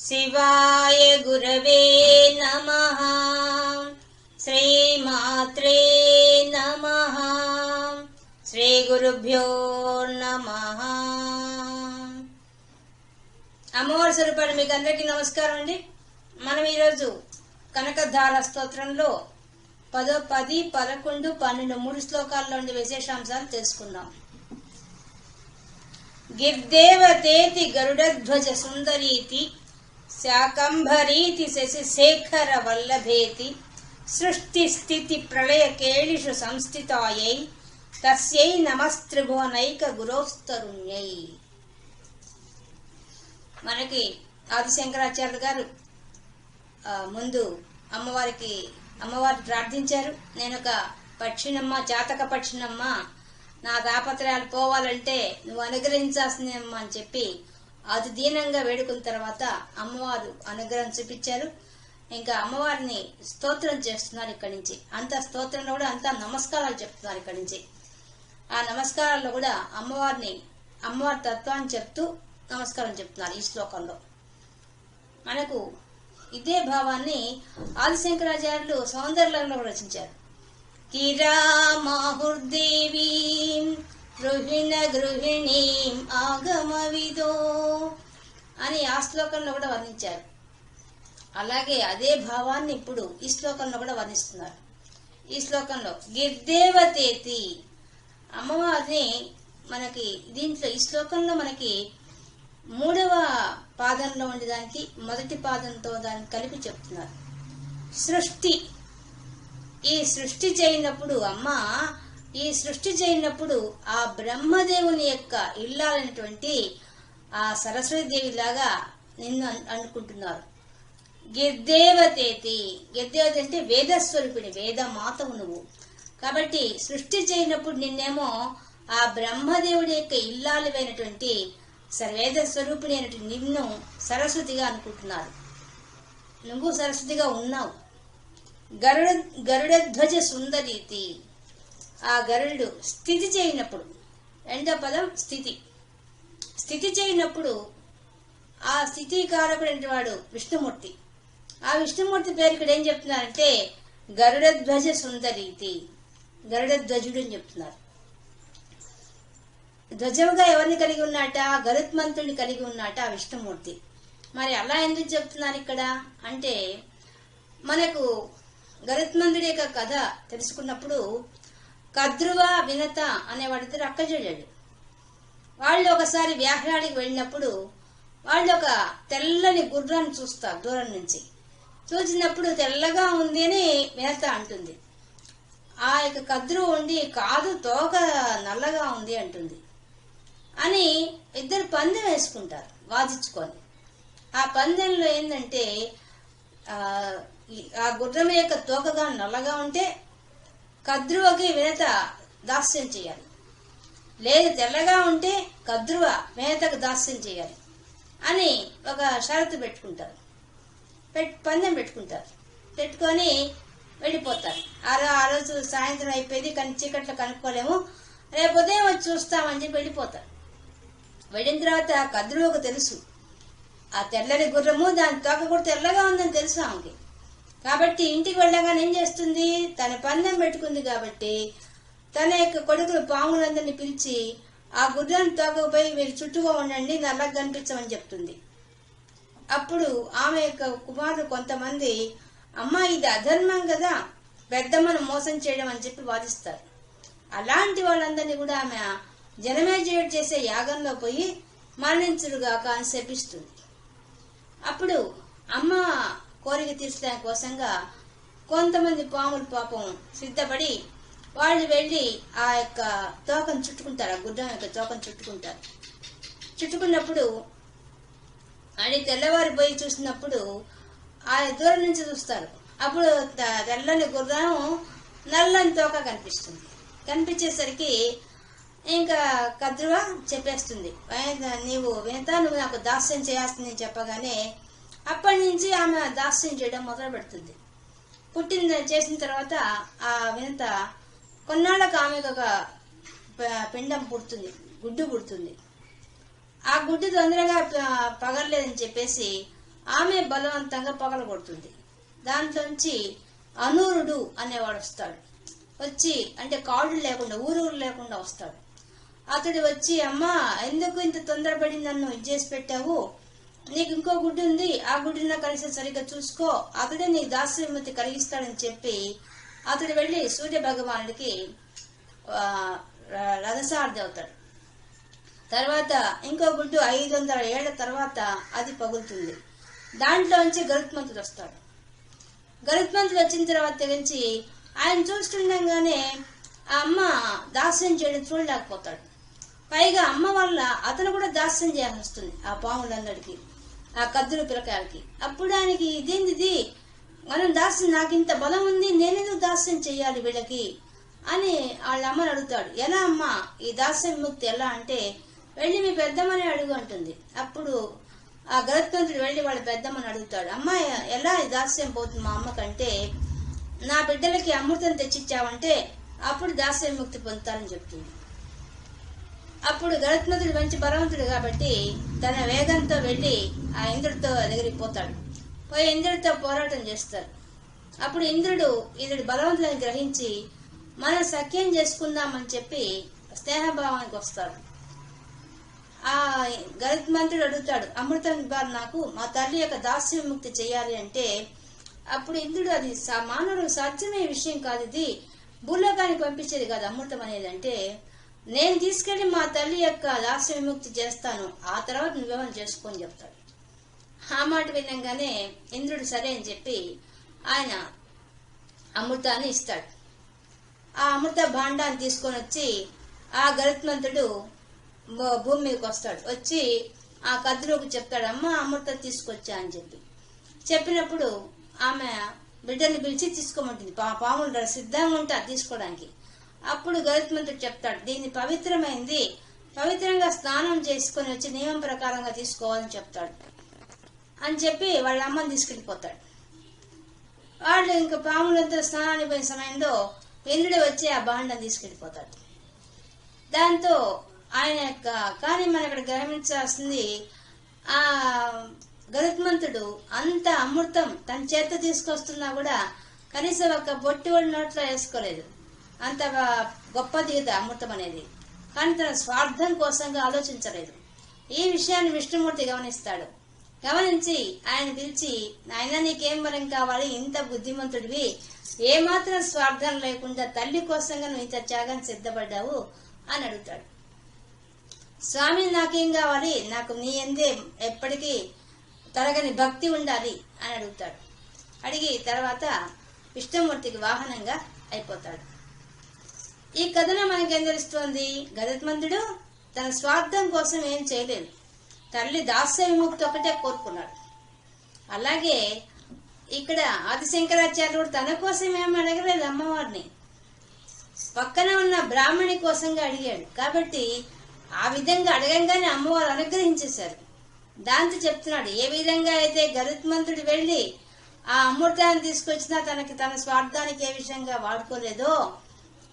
శివాయ గురవే నమ శ్రీమాత్రే నమ శ్రీ గురుభ్యో నమ అమ్మవారి స్వరూపాలు మీకు అందరికీ నమస్కారం అండి. మనం ఈరోజు కనకధార స్తోత్రంలో పదో పది పదకొండు పన్నెండు మూడు శ్లోకాల్లో ఉండే విశేషాంశాలు తెలుసుకుందాం. గిర్దేవతేతి గరుడధ్వజ సుందరీతి శాకంభరీతి శశిశేఖర వల్లభేతి సృష్టి స్థితి ప్రళయ కేళిషు సంస్థితాయై తస్యై నమస్త్రిభువనైక గురోస్తరుణ్యై. మనకి ఆదిశంకరాచార్యులు గారు ముందు అమ్మవారికి అమ్మవారు ప్రార్థించారు. నేను ఒక పక్షినమ్మ జాతక పక్షినమ్మ నా దాపత్రయాలు పోవాలంటే నువ్వు అనుగ్రహించాల్సిందేమ్మా అని చెప్పి అతి దీనంగా వేడుకున్న తర్వాత అమ్మవారు అనుగ్రహం చూపించారు. ఇంకా అమ్మవారిని స్తోత్రం చేస్తున్నారు ఇక్కడి నుంచి. అంత స్తోత్రంలో కూడా అంత నమస్కారాలు చెప్తున్నారు ఇక్కడి నుంచి. ఆ నమస్కారాల్లో కూడా అమ్మవారిని అమ్మవారి తత్వాన్ని చెప్తూ నమస్కారం చెప్తున్నారు ఈ శ్లోకంలో. మనకు ఇదే భావాన్ని ఆదిశంకరాచార్యులు సౌందర్యంలో రచించారు. కిరా మాహుర్దేవీం గృహిణ గృహిణీం ఆగమవిదో అని ఆ శ్లోకంలో కూడా వర్ణించారు. అలాగే అదే భావాన్ని ఇప్పుడు ఈ శ్లోకంలో కూడా వర్ణిస్తున్నారు. ఈ శ్లోకంలో గిర్దేవతేతి అమ్మవారిని మనకి దీంట్లో ఈ శ్లోకంలో మనకి మూడవ పాదంలో ఉండేదానికి మొదటి పాదంతో దాన్ని కలిపి చెప్తున్నారు. సృష్టి. ఈ సృష్టి చేయనప్పుడు అమ్మ ఈ సృష్టి చేయనప్పుడు ఆ బ్రహ్మదేవుని యొక్క ఇల్లాలైనటువంటి ఆ సరస్వతి దేవి లాగా నిన్ను అనుకుంటున్నారు. గిర్దేవతేతి గిర్దేవత అంటే వేదస్వరూపిణి వేద మాతవు నువ్వు. కాబట్టి సృష్టి చేయనప్పుడు నిన్నేమో ఆ బ్రహ్మదేవుడి యొక్క ఇల్లాలువైనటువంటి సర్వేద స్వరూపిణి అయినటువంటి నిన్ను సరస్వతిగా అనుకుంటున్నారు. నువ్వు సరస్వతిగా ఉన్నావు. గరుడ గరుడధ్వజ సుందరీతి. ఆ గరుడు స్థితి చేయనప్పుడు రెండో పదం స్థితి. స్థితి చేయనప్పుడు ఆ స్థితి కారకుడైన వాడు విష్ణుమూర్తి. ఆ విష్ణుమూర్తి పేరు ఇక్కడ ఏం చెప్తున్నారంటే గరుడధ్వజ సుందరీతి. గరుడధ్వజుడు అని చెప్తున్నారు. ధ్వజముగా ఎవరిని కలిగి ఉన్నట? గరుత్మంతుడిని కలిగి ఉన్నట ఆ విష్ణుమూర్తి. మరి అలా ఎందుకు చెప్తున్నారు ఇక్కడ? అంటే మనకు గరుత్మంతుడి యొక్క కథ తెలుసుకున్నప్పుడు కద్రువ వినత అనే వాడిద్దరు అక్కజెళ్ళాడు వాళ్ళు ఒకసారి వ్యాహ్రాడికి వెళ్ళినప్పుడు వాళ్ళు ఒక తెల్లని గుర్రాన్ని చూస్తారు దూరం నుంచి. చూసినప్పుడు తెల్లగా ఉంది అని వినత అంటుంది. ఆ యొక్క కద్రు ఉండి కాదు తోక నల్లగా ఉంది అంటుంది. అని ఇద్దరు పందెం వేసుకుంటారు వాదించుకొని. ఆ పందెంలో ఏంటంటే ఆ గుర్రం యొక్క తోకగా నల్లగా ఉంటే కద్రువకి వినత దాస్యం చేయాలి. లేదు తెల్లగా ఉంటే కద్రువ మేతకు దాస్యం చేయాలి అని ఒక షరతు పెట్టుకుంటారు. పెట్ పందెం పెట్టుకుంటారు. పెట్టుకొని వెళ్ళిపోతారు. ఆ రో- ఆ రోజు సాయంత్రం అయిపోయింది. కానీ చీకట్లో కనుక్కోలేము. రేపు ఉదయం వచ్చి చూస్తామని చెప్పి వెళ్ళిపోతారు. వెళ్ళిన తర్వాత కద్రువకు తెలుసు. ఆ తెల్లని గుర్రము దాని తోక కూడా తెల్లగా ఉందని తెలుసు ఆమెకి. కాబట్టి ఇంటికి వెళ్ళగానే ఏం చేస్తుంది? తన పందెం పెట్టుకుంది కాబట్టి తన యొక్క కొడుకులు పాములందరినీ పిలిచి ఆ గుర్రాన్ని తోకపై మీరు చుట్టూగా ఉండండి నల్లగా కనిపించమని చెప్తుంది. అప్పుడు ఆమె యొక్క కుమారుడు కొంతమంది అమ్మ ఇది అధర్మం కదా పెద్దమ్మను మోసం చేయడం అని చెప్పి వాదిస్తారు. అలాంటి వాళ్ళందరినీ కూడా ఆమె జనమేజయుడు చేసే యాగంలో పోయి మరణించుడుగాక అని శపిస్తుంది. అప్పుడు అమ్మ కోరిక తీర్చడం కోసంగా కొంతమంది పాములు పాపం సిద్ధపడి వాళ్ళు వెళ్ళి ఆ యొక్క తోకను చుట్టుకుంటారు ఆ గుడ్డం యొక్క తోకను చుట్టుకుంటారు. చుట్టుకున్నప్పుడు అని తెల్లవారిపోయి చూసినప్పుడు ఆ దూరం నుంచి చూస్తారు. అప్పుడు త- తెల్లని గుర్రం నల్లని తోక కనిపిస్తుంది. కనిపించేసరికి ఇంకా కద్రువ చెప్పేస్తుంది. నీవు వినతా నువ్వు నాకు దాస్యం చేయాల్సింది చెప్పగానే అప్పటి నుంచి ఆమె దాస్యం చేయడం మొదలు పెడుతుంది పుట్టిన చేసిన తర్వాత ఆ వినత కొన్నాళ్ళకు ఆమెకు ఒక పిండం పుడుతుంది గుడ్డు పుడుతుంది. ఆ గుడ్డు తొందరగా పగలలేదని చెప్పేసి ఆమె బలవంతంగా పగలగొడుతుంది దాంట్లోంచి అనూరుడు అనేవాడు వస్తాడు. వచ్చి అంటే కాళ్ళు లేకుండా ఊరూరు లేకుండా వస్తాడు. అతడు వచ్చి అమ్మ ఎందుకు ఇంత తొందరపడి నన్ను ఇది చేసి పెట్టావు? నీకు ఇంకో గుడ్డు ఉంది. ఆ గుడ్డున కలిసి సరిగ్గా చూసుకో. అతడే నీకు దాస్యమతి కలిగిస్తాడని చెప్పి అతడు వెళ్ళి సూర్య భగవానుడికి రథసార్థి అవుతాడు. తర్వాత ఇంకో గుడ్డు ఐదు వందల ఏళ్ళ తర్వాత అది పగులుతుంది. దాంట్లోంచి గరుత్మంతుడు వస్తాడు. గరుత్మంతుడు వచ్చిన తర్వాత తెగించి ఆయన చూస్తుండగానే ఆ అమ్మ దాస్యం చేయడం చూడలేకపోతాడు. పైగా అమ్మ వల్ల అతను కూడా దాస్యం చేయాల్సి వస్తుంది ఆ పాములందరికీ. ఆ కద్దుల పిలకాయలకి అప్పుడు ఆయనకి ఇదేంటిది మనం దాస్యం నాకు ఇంత బలం ఉంది నేనెందుకు దాస్యం చేయాలి వీళ్ళకి? అని వాళ్ళ అమ్మని అడుగుతాడు. ఎలా అమ్మ ఈ దాస్యం విముక్తి ఎలా అంటే వెళ్ళి మీ పెద్దమ్మని అడుగు అంటుంది. అప్పుడు ఆ గరుత్మంతుడు వెళ్ళి వాళ్ళ పెద్దమ్మని అడుగుతాడు. అమ్మ ఎలా ఈ దాస్యం పోతుంది మా అమ్మకంటే? నా బిడ్డలకి అమృతం తెచ్చిచ్చావంటే అప్పుడు దాస్యం ముక్తి పొందుతారని చెప్తుంది. అప్పుడు గరుత్మంతుడు మంచి బలవంతుడు కాబట్టి తన వేగంతో వెళ్ళి ఆ ఇంద్రుడితో దగ్గరికి పోయి ఇంద్రుడితో పోరాటం చేస్తారు. అప్పుడు ఇంద్రుడు ఇతడు బలవంతులను గ్రహించి మనం సఖ్యం చేసుకుందామని చెప్పి స్నేహభావానికి వస్తాడు. ఆ గరుత్మంతుడు అడుగుతాడు అమృతం ఇవ్వాలి నాకు మా తల్లి యొక్క దాస్య విముక్తి చేయాలి అంటే అప్పుడు ఇంద్రుడు అది మానవుడు సాధ్యమయ్యే విషయం కాదు ఇది. భూలోకానికి పంపించేది కాదు అమృతం అనేది అంటే నేను తీసుకెళ్ళి మా తల్లి యొక్క దాస్య విముక్తి చేస్తాను. ఆ తర్వాత నువ్వేమని చేసుకొని చెప్తాడు. ఆ మాట వినంగానే ఇంద్రుడు సరే అని చెప్పి ఆయన అమృతాన్ని ఇస్తాడు. ఆ అమృత భాండాన్ని తీసుకొని వచ్చి ఆ గరుత్మంతుడు భూ- భూమి మీదకి వస్తాడు. వచ్చి ఆ కద్రుకు చెప్తాడు అమ్మ అమృత తీసుకొచ్చా అని చెప్పి. చెప్పినప్పుడు ఆమె బిడ్డని పిలిచి తీసుకోమంటుంది. పా పాములు సిద్ధంగా ఉంటారు తీసుకోవడానికి. అప్పుడు గరుత్మంతుడు చెప్తాడు దీన్ని పవిత్రమైంది. పవిత్రంగా స్నానం చేసుకొని వచ్చి నియమం ప్రకారంగా తీసుకోవాలని చెప్తాడు. అని చెప్పి వాళ్ళ అమ్మని తీసుకెళ్ళిపోతాడు వాళ్ళు ఇంకా పాములంతా స్నానానికి పోయిన సమయంలో ఇంద్రుడు వచ్చి ఆ బాండం తీసుకెళ్ళిపోతాడు దాంతో ఆయన యొక్క కానీ మనం ఇక్కడ గ్రహించాల్సింది ఆ గరుత్మంతుడు అంత అమృతం తన చేత తీసుకొస్తున్నా కూడా కనీసం ఒక బొట్టి వాడి నోట్లో వేసుకోలేదు. అంత గొప్పది అమృతం అనేది. కానీ తన స్వార్థం కోసంగా ఆలోచించలేదు. ఈ విషయాన్ని విష్ణుమూర్తి గమనిస్తాడు. గమనించి ఆయన పిలిచి నాయన నీకేం వరం కావాలి? ఇంత బుద్ధిమంతుడివి. ఏమాత్రం స్వార్థం లేకుండా తల్లి కోసంగా నువ్వు ఇంత త్యాగం సిద్ధపడ్డావు? అని అడుగుతాడు. స్వామి నాకేం కావాలి? నాకు నీ ఎందే ఎప్పటికీ తరగని భక్తి ఉండాలి అని అడుగుతాడు. అడిగి తర్వాత విష్ణుమూర్తికి వాహనంగా అయిపోతాడు. ఈ కథలో మనకేం తెలుస్తోంది గజత్మంతుడు తన స్వార్థం కోసం ఏం చేయలేదు తల్లి దాస్య విముక్తి ఒకటే కోరుకున్నాడు. అలాగే ఇక్కడ ఆదిశంకరాచార్యుడు తన కోసం ఏం అడగలేదు అమ్మవారిని. పక్కన ఉన్న బ్రాహ్మణి కోసంగా అడిగాడు. కాబట్టి ఆ విధంగా అడగంగానే అమ్మవారు అనుగ్రహించేశారు. దాంతో చెప్తున్నాడు ఏ విధంగా అయితే గరుత్మంతుడు వెళ్ళి ఆ అమృతాన్ని తీసుకొచ్చినా తనకి తన స్వార్థానికి ఏ విషయంగా వాడుకోలేదో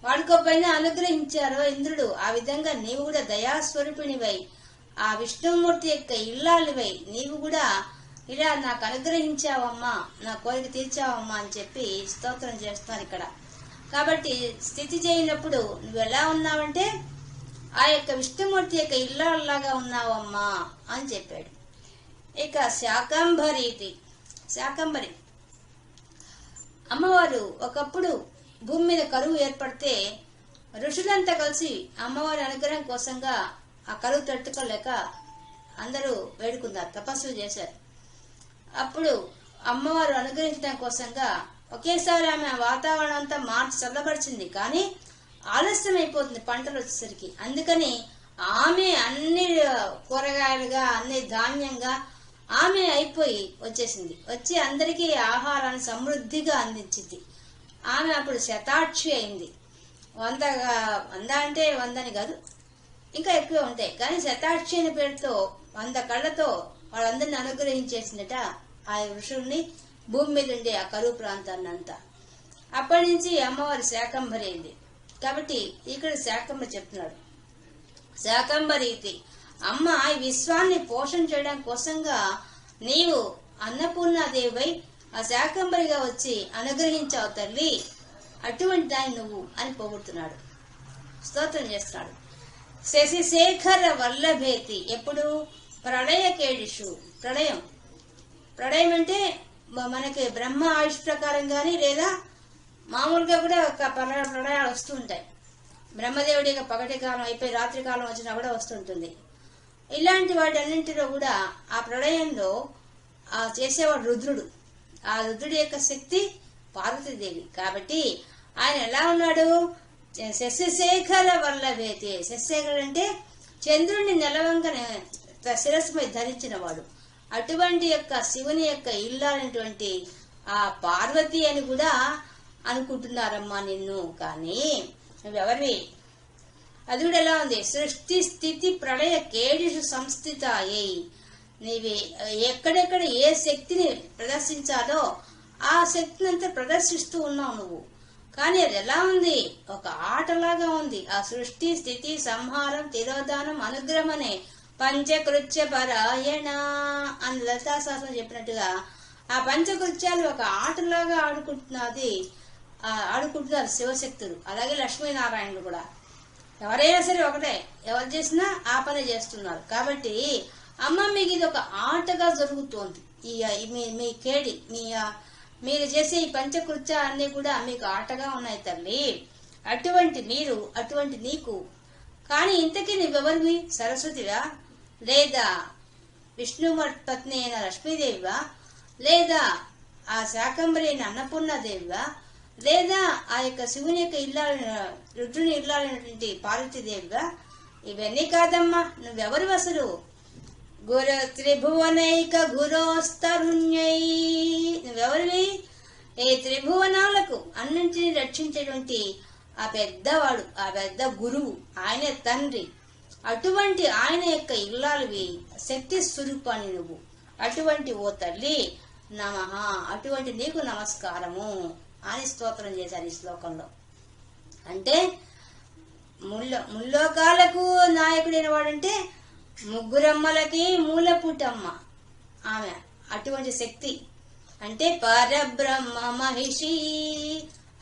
వాడుకోపోయినా అనుగ్రహించారో ఇంద్రుడు. ఆ విధంగా నీవు కూడా దయాస్వరూపిణివై ఆ విష్ణుమూర్తి యొక్క ఇల్లాలివై నీవు కూడా ఇలా నాకు అనుగ్రహించావమ్మా నా కోరిక తీర్చావమ్మా అని చెప్పి స్తోత్రం చేస్తున్నారు ఇక్కడ. కాబట్టి స్థితి చేయనప్పుడు నువ్వు ఎలా ఉన్నావంటే ఆ యొక్క విష్ణుమూర్తి యొక్క ఇల్లాల్లాగా ఉన్నావమ్మా అని చెప్పాడు. ఇక శాకంబరి ఇది శాకంబరి. అమ్మవారు ఒకప్పుడు భూమి మీద కరువు ఏర్పడితే ఋషులంతా కలిసి అమ్మవారి అనుగ్రహం కోసంగా ఆ కరువు తట్టుకోలేక అందరూ వేడుకున్నారు తపస్సు చేశారు. అప్పుడు అమ్మవారు అనుగ్రహించడం కోసంగా ఒకేసారి ఆమె వాతావరణం అంతా మార్చి చల్లబరిచింది. కానీ ఆలస్యం అయిపోతుంది పంటలు వచ్చేసరికి. అందుకని ఆమె అన్ని కూరగాయలుగా అన్ని ధాన్యంగా ఆమె అయిపోయి వచ్చేసింది. వచ్చి అందరికీ ఆహారాన్ని సమృద్ధిగా అందించింది. ఆమె అప్పుడు శతాక్షి అయింది. వంద వంద అంటే వందని కాదు ఇంకా ఎక్కువ ఉంటాయి. కానీ శతాక్షి అనే పేరుతో వంద కళ్ళతో వాళ్ళందరిని అనుగ్రహించేసిందట ఆ ఋషుల్ని భూమి మీద ఉండే ఆ కరువు ప్రాంతాన్ని అంతా. అప్పటి నుంచి అమ్మవారి శాకంబరి అయింది. కాబట్టి ఇక్కడ శాకంబరి చెప్తున్నాడు. శాకంభరీతి అమ్మ ఈ విశ్వాన్ని పోషణ చేయడం కోసంగా నీవు అన్నపూర్ణాదేవిపై ఆ శాకంబరిగా వచ్చి అనుగ్రహించావు తల్లి. అటువంటి దాన్ని నువ్వు అని పోగొడుతున్నాడు. స్తోత్రం చేస్తున్నాడు. శశిశేఖర వల్లభేతి ఎప్పుడు? ప్రళయ కేడిషు. ప్రళయం ప్రళయం అంటే మనకి బ్రహ్మ ఆయుష్ ప్రకారం కానీ లేదా మామూలుగా కూడా ఒక ప్రళయ ప్రళయాలు వస్తూ ఉంటాయి. బ్రహ్మదేవుడి యొక్క పగటి కాలం అయిపోయి రాత్రి కాలం వచ్చినా కూడా వస్తుంటుంది ఇలాంటి వాటన్నింటిలో కూడా ఆ ప్రళయంలో ఆ చేసేవాడు రుద్రుడు. ఆ రుద్రుడి యొక్క శక్తి పార్వతీదేవి. కాబట్టి ఆయన ఎలా ఉన్నాడు? శశిశేఖర వల్లభేతి. శశిశేఖరుడు అంటే చంద్రుడిని నెలవంకనే శిరస్సు మీద ధరించిన వాడు అటువంటి యొక్క శివుని యొక్క ఇల్లానటువంటి ఆ పార్వతి అని కూడా అనుకుంటున్నారమ్మా నిన్ను. కానీ నువ్వెవరివి అది కూడా ఎలా ఉంది? సృష్టి స్థితి ప్రళయ కేడిషు సంస్థిత అయ్యి నీవి ఎక్కడెక్కడ ఏ శక్తిని ప్రదర్శించాలో ఆ శక్తిని అంతా ప్రదర్శిస్తూ ఉన్నావు నువ్వు. కానీ అది ఎలా ఉంది? ఒక ఆటలాగా ఉంది. ఆ సృష్టి స్థితి సంహారం తిరోధానం అనుగ్రహం అనే పంచకృత్య పరాయణ అని లతాశాస్త్రం చెప్పినట్టుగా ఆ పంచకృత్యాలు ఒక ఆటలాగా ఆడుకుంటున్నది ఆడుకుంటున్నారు శివశక్తులు. అలాగే లక్ష్మీనారాయణుడు కూడా. ఎవరైనా సరే ఒకటే. ఎవరు చేసినా ఆ పని చేస్తున్నారు. కాబట్టి అమ్మ మీకు ఇది ఒక ఆటగా జరుగుతోంది. ఈ మీ మీ కేడి మీ మీరు చేసే ఈ పంచకృత్యాలన్నీ కూడా మీకు ఆటగా ఉన్నాయి తల్లి. అటువంటి మీరు అటువంటి నీకు. కానీ ఇంతకీ నువ్వెవరివి? సరస్వతివా? లేదా విష్ణు పత్ని అయిన లక్ష్మీదేవివా? లేదా ఆ శాకంబరి అయిన అన్నపూర్ణదేవివా? లేదా ఆ యొక్క శివుని యొక్క ఇల్లాలిన రుద్రుని ఇల్లాలినటువంటి పార్వతీదేవిగా ఇవన్నీ కాదమ్మా నువ్వెవరు అసలు? గురు త్రిభువనైక గురోస్తరుణ్యై నువ్వెవరివి ఈ త్రిభువనాలకు అన్నింటినీ రక్షించేటువంటి ఆ పెద్దవాడు ఆ పెద్ద గురువు ఆయనే తండ్రి. అటువంటి ఆయన యొక్క ఇల్లాలవి శక్తి స్వరూపాన్ని నువ్వు. అటువంటి ఓ తల్లి నమ. అటువంటి నీకు నమస్కారము అని స్తోత్రం చేశారు ఈ శ్లోకంలో. అంటే ముల్లో ముల్లోకాలకు నాయకుడైన వాడంటే ముగ్గురమ్మలకి మూలపుటమ్మ. ఆమె అటువంటి శక్తి. అంటే పరబ్రహ్మ మహిషి.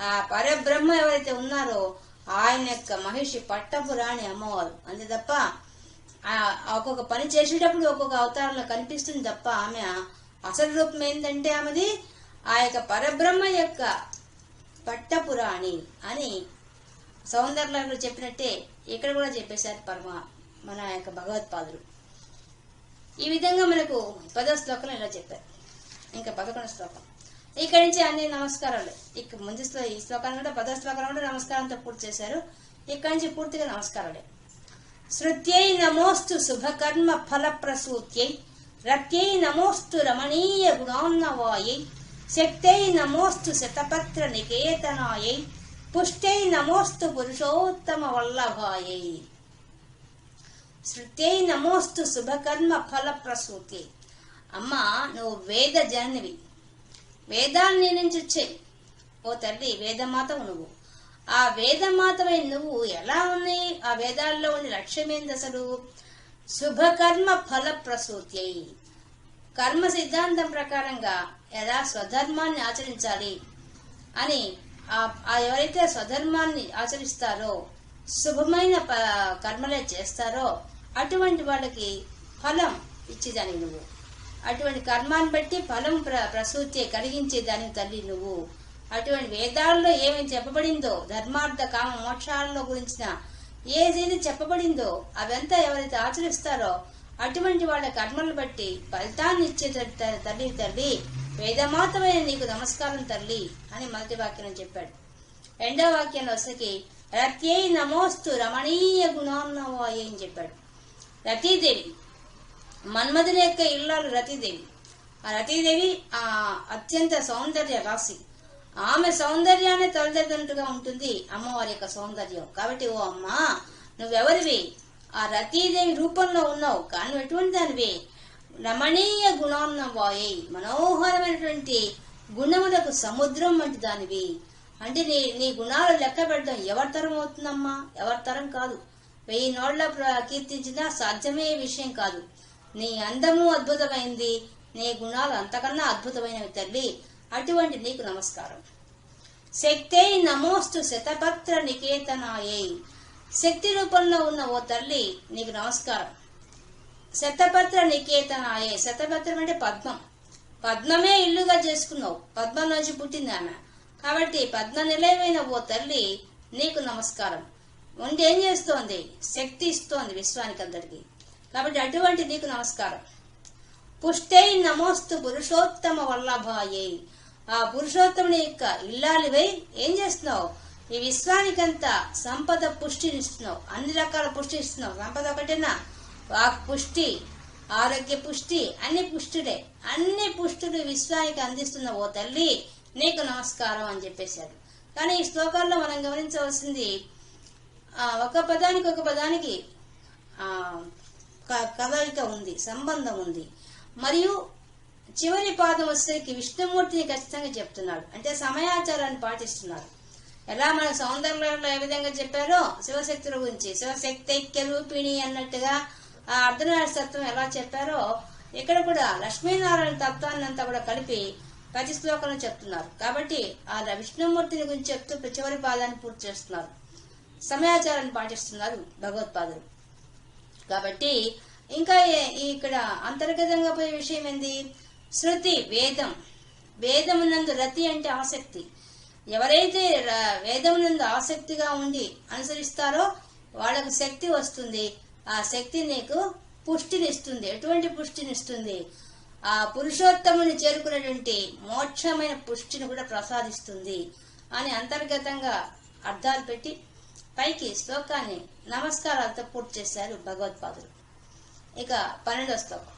ఆ పరబ్రహ్మ ఎవరైతే ఉన్నారో ఆయన యొక్క మహిషి పట్టపురాణి అమ్మవారు. అంతే తప్ప ఒక్కొక్క పని చేసేటప్పుడు ఒక్కొక్క అవతారంలో కనిపిస్తుంది తప్ప ఆమె అసలు రూపం ఏంటంటే ఆమెది? ఆ యొక్క పరబ్రహ్మ యొక్క పట్టపురాణి అని సౌందర్యంలో చెప్పినట్టే ఇక్కడ కూడా చెప్పేశారు పరమ మన యొక్క భగవత్పాదులు. ఈ విధంగా మనకు పదో శ్లోకం ఇలా చెప్పారు. ఇంకా పదకొండు శ్లోకం. ఇక్కడి నుంచి అన్ని నమస్కారాలు. ఇక ముందు శ్లో ఈ శ్లోకాన్ని కూడా పదో శ్లోకాన్ని కూడా నమస్కారంతో పూర్తి చేశారు. ఇక్కడి నుంచి పూర్తిగా నమస్కారాలే. శృత్యై నమోస్తు శుభకర్మ ఫలప్రసూత్యై రత్యై నమోస్తు రమణీయ గుణోన్నవాయై శక్తై నమోస్తు శతపత్ర నికేతనాయై పుష్టై నమోస్తు పురుషోత్తమ వల్లభాయై. శృత్యై నమోస్తు శుభకర్మ ఫల ప్రసూతి అమ్మ నువ్వు వేద జననివి. వేదాన్ని నుంచి వచ్చాయి ఓ తల్లి వేదమాతవు నువ్వు. ఆ వేదమాతవై నువ్వు ఎలా ఉన్నాయి? ఆ వేదాల్లో ఉండే లక్ష్యం ఏంది అసలు? శుభకర్మ ఫలప్రసూతి అయి. కర్మ సిద్ధాంతం ప్రకారంగా ఎలా స్వధర్మాన్ని ఆచరించాలి అని ఆ ఆ ఎవరైతే స్వధర్మాన్ని ఆచరిస్తారో శుభమైన ప కర్మలే చేస్తారో అటువంటి వాళ్ళకి ఫలం ఇచ్చేదానికి నువ్వు. అటువంటి కర్మాన్ని బట్టి ఫలం ప్ర ప్రసూతి కలిగించేదానికి తల్లి నువ్వు. అటువంటి వేదాల్లో ఏమేమి చెప్పబడిందో ధర్మార్థ కామ మోక్షాలలో గురించిన ఏదైతే చెప్పబడిందో అవంతా ఎవరైతే ఆచరిస్తారో అటువంటి వాళ్ళ కర్మలు బట్టి ఫలితాన్ని ఇచ్చే తల్లి తల్లి వేదమాతమైన నీకు నమస్కారం తల్లి అని మొదటి వాక్యం చెప్పాడు. రెండవ వాక్యంలో వచ్చేకి రత్యై నమోస్తు రమణీయ గుణాన్నవాయి అని చెప్పాడు. రతీదేవి. మన్మధుని యొక్క ఇల్లాలు రతీదేవి. ఆ రతీదేవి ఆ అత్యంత సౌందర్య రాశి. ఆమె సౌందర్యాన్ని తలదెద్దంటుగా ఉంటుంది అమ్మవారి యొక్క సౌందర్యం. కాబట్టి ఓ అమ్మ నువ్వెవరివి? ఆ రతీదేవి రూపంలో ఉన్నావు. కానీ నువ్వు ఎటువంటి దానివి? రమణీయ గుణాన్నవాయై మనోహరమైనటువంటి గుణములకు సముద్రం వంటి దానివి. అంటే నీ నీ గుణాలు లెక్క పెట్టడం ఎవరి తరం అవుతుందమ్మా? ఎవరి తరం కాదు. వెయ్యి నోళ్ళ ప్ర- కీర్తించినా విషయం కాదు. నీ అందము అద్భుతమైంది. నీ గుణాలు అంతకన్నా అద్భుతమైనవి తల్లి. అటువంటి నీకు నమస్కారం. శక్తే నమోస్తు శతపత్ర నికేతనాయే. శక్తి రూపంలో ఉన్న ఓ తల్లి నీకు నమస్కారం. శతపత్ర నికేతనాయే. శతపత్రం అంటే పద్మం. పద్మమే ఇల్లుగా చేసుకున్నావు. పద్మం నుంచి పుట్టింది ఆమె. కాబట్టి పద్మ నిలయమైన ఓ తల్లి నీకు నమస్కారం. ఉండి ఏం చేస్తోంది? శక్తి ఇస్తోంది విశ్వానికి అందరికి. కాబట్టి అటువంటి నీకు నమస్కారం. పుష్టై నమోస్తు పురుషోత్తమ వల్లభాయే. ఆ పురుషోత్తముని యొక్క ఇల్లాలివై ఏం చేస్తున్నావు? ఈ విశ్వానికంతా సంపద పుష్టినిస్తున్నావు. అన్ని రకాల పుష్టి ఇస్తున్నావు సంపద ఒకటేనా? వాక్ పుష్టి ఆరోగ్య పుష్టి అన్ని పుష్టుడే అన్ని పుష్టులు విశ్వానికి అందిస్తున్న ఓ తల్లి. నీకు నమస్కారం అని చెప్పేశాడు కానీ ఈ శ్లోకాల్లో మనం గమనించవలసింది ఒక పదానికి ఒక పదానికి ఆ, క- కదలిక ఉంది సంబంధం ఉంది. మరియు చివరి పాదం వచ్చేసరికి విష్ణుమూర్తిని ఖచ్చితంగా చెప్తున్నాడు. అంటే సమయాచారాన్ని పాటిస్తున్నారు ఎలా మన సౌందర్యంలో ఏ విధంగా చెప్పారో శివశక్తుల గురించి శివశక్తి ఐక్య రూపిణి అన్నట్టుగా ఆ అర్ధనారాయణ తత్వం ఎలా చెప్పారో ఇక్కడ కూడా లక్ష్మీనారాయణ తత్వాన్ని అంతా కూడా కలిపి ప్రతి శ్లోకంలో చెప్తున్నారు. కాబట్టి ఆ విష్ణుమూర్తిని గురించి చెప్తూ చివరి పాదాన్ని పూర్తి చేస్తున్నారు. సమయాచారాన్ని పాటిస్తున్నారు భగవత్పాదులు. కాబట్టి ఇంకా ఇక్కడ అంతర్గతంగా పోయే విషయం ఏంది? శృతి వేదం. వేదమునందు రతి అంటే ఆసక్తి. ఎవరైతే ర- వేదమునందు ఆసక్తిగా ఉండి అనుసరిస్తారో వాళ్ళకు శక్తి వస్తుంది. ఆ శక్తి నీకు పుష్టినిస్తుంది. ఎటువంటి పుష్టినిస్తుంది? ఆ పురుషోత్తముని చేరుకునేటువంటి మోక్షమైన పుష్టిని కూడా ప్రసాదిస్తుంది అని అంతర్గతంగా అర్థాలు పెట్టి పైకి శ్లోకాన్ని నమస్కారాలతో పూర్తి చేశారు భగవత్పాదులు. ఇక పన్నెండో శ్లోకం.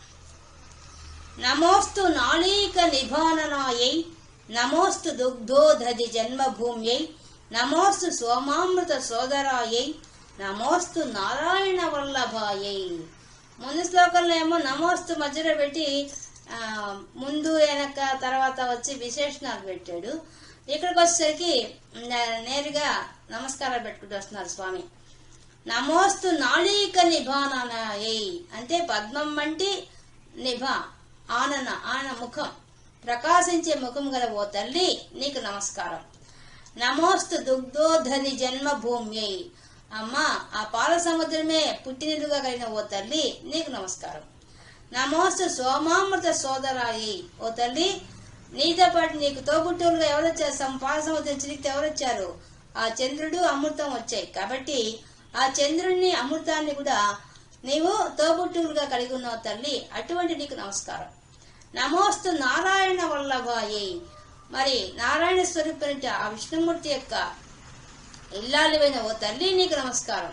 నమోస్తు నాళీక నిభాననాయై నమోస్తు దుగ్ధోధది జన్మభూమ్యై నమోస్తు సోమామృత సోదరాయై నమోస్తు నారాయణ వల్లభాయై. ముందు శ్లోకంలో ఏమో నమోస్తు మధ్యలో పెట్టి ముందు వెనక తర్వాత వచ్చి విశేషణాలు పెట్టాడు. ఇక్కడికి వచ్చేసరికి నేరుగా నమస్కారాలు పెట్టుకుంటూ వస్తున్నారు స్వామి. నమోస్తు నాళీక ఏ అంటే పద్మం వంటి నిభ ఆనన ఆన ముఖం. ప్రకాశించే ముఖం గల ఓ తల్లి నీకు నమస్కారం. నమోస్తు దుగ్ధోధరి జన్మభూమ్యై అమ్మా ఆ పాల సముద్రమే పుట్టినలుగా కలిగిన ఓ తల్లి నీకు నమస్కారం. నమోస్తు సోమామృత సోదరాయి ఓ తల్లి నీతో పాటు నీకు తోబుట్టువులుగా ఎవరొచ్చారు? పాల సముద్రం చిరిగితే ఎవరొచ్చారు? వచ్చారు ఆ చంద్రుడు అమృతం వచ్చాయి. కాబట్టి ఆ చంద్రుడిని అమృతాన్ని కూడా నీవు తోబుట్టువులుగా కలిగి ఉన్నావు తల్లి. అటువంటి నీకు నమస్కారం. నమోస్తు నారాయణ వల్లభాయి. మరి నారాయణ స్వరూపుని ఆ విష్ణుమూర్తి యొక్క ఇల్లాలివైన ఓ తల్లి నీకు నమస్కారం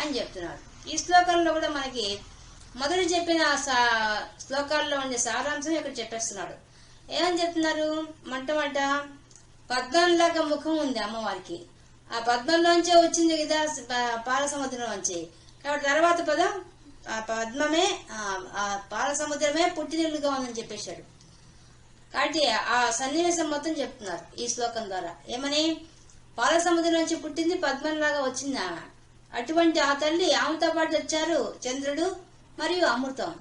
అని చెప్తున్నాడు. ఈ శ్లోకంలో కూడా మనకి మొదటి చెప్పిన సా- శ్లోకాల్లో ఉండే సారాంశం ఇక్కడ చెప్పేస్తున్నాడు. ఏమని చెప్తున్నారు? మంట మంట. పద్మంలాగా ముఖం ఉంది అమ్మవారికి. ఆ పద్మంలోంచే వచ్చింది కదా ప- పాల సముద్రంలోంచి కాబట్టి తర్వాత పదం ఆ పద్మమే ఆ- పాల సముద్రమే పుట్టినిల్లుగా ఉందని చెప్పేశాడు. కాబట్టి ఆ సన్నివేశం మొత్తం చెప్తున్నారు ఈ శ్లోకం ద్వారా. ఏమని? పాల సముద్రం నుంచి పుట్టింది పద్మంలాగా వచ్చింది? ఆమె అటువంటి ఆ తల్లి ఆమెతో పాటు వచ్చారు చంద్రుడు మరియు అమృతం.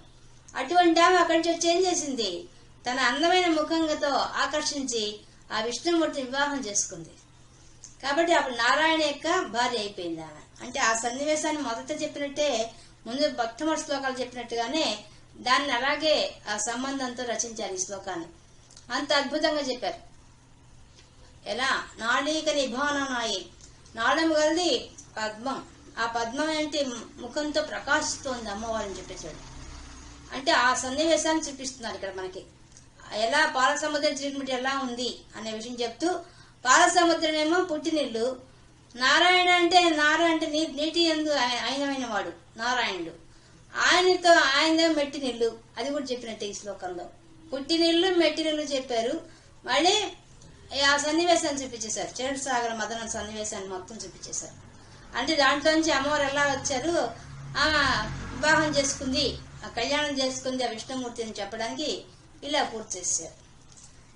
అటువంటి ఆమె అక్కడి నుంచి వచ్చి ఏం చేసింది? తన అందమైన ముఖంగతో ఆకర్షించి ఆ విష్ణుమూర్తిని వివాహం చేసుకుంది. కాబట్టి అప్పుడు నారాయణ యొక్క భార్య అయిపోయింది ఆమె. అంటే ఆ సన్నివేశాన్ని మొదట చెప్పినట్టే ముందు మొట్టమొదటి శ్లోకాలు చెప్పినట్టుగానే దాన్ని అలాగే ఆ సంబంధంతో రచించారు ఈ శ్లోకాన్ని. అంత అద్భుతంగా చెప్పారు. ఎలా? నాళీక నిభానాయి నాళం గలది పద్మం. ఆ పద్మం ఏంటి? ముఖంతో ప్రకాశిస్తోంది అమ్మవారిని చెప్పేసాడు అంటే ఆ సన్నివేశాన్ని చూపిస్తున్నారు ఇక్కడ మనకి. ఎలా పాల సముద్రం ట్రీట్మెంట్ ఎలా ఉంది అనే విషయం చెప్తూ పాలసముద్రమేమో ఏమో పుట్టినిల్లు. నారాయణ అంటే నార అంటే నీ నీటి ఎందు అయినమైన వాడు నారాయణుడు. ఆయనతో ఆయన మెట్టినిల్లు. అది కూడా చెప్పినట్టు ఈ శ్లోకంలో. పుట్టినిల్లు మెట్టినిల్లు చెప్పారు. మళ్ళీ ఆ సన్నివేశాన్ని చూపించేశారు చరణ్ సాగర మదన సన్నివేశాన్ని మొత్తం చూపించేశారు అంటే దాంట్లోంచి అమ్మవారు ఎలా వచ్చారు? వివాహం చేసుకుంది ఆ కళ్యాణం చేసుకుంది ఆ విష్ణుమూర్తి అని చెప్పడానికి ఇలా పూర్తి చేశారు.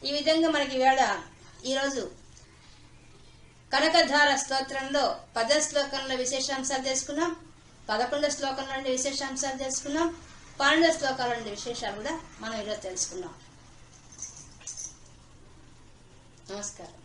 ఈ విధంగా మనకి వేళ ఈరోజు కనకధార స్తోత్రంలో పద శ్లోకంలో విశేషాంశాలు తెలుసుకున్నాం. పదకొండు శ్లోకం నుండి విశేషాంశాలు తెలుసుకున్నాం. పన్నెండో శ్లోకాల నుండి విశేషాలు కూడా మనం ఈరోజు తెలుసుకున్నాం. నమస్కారం.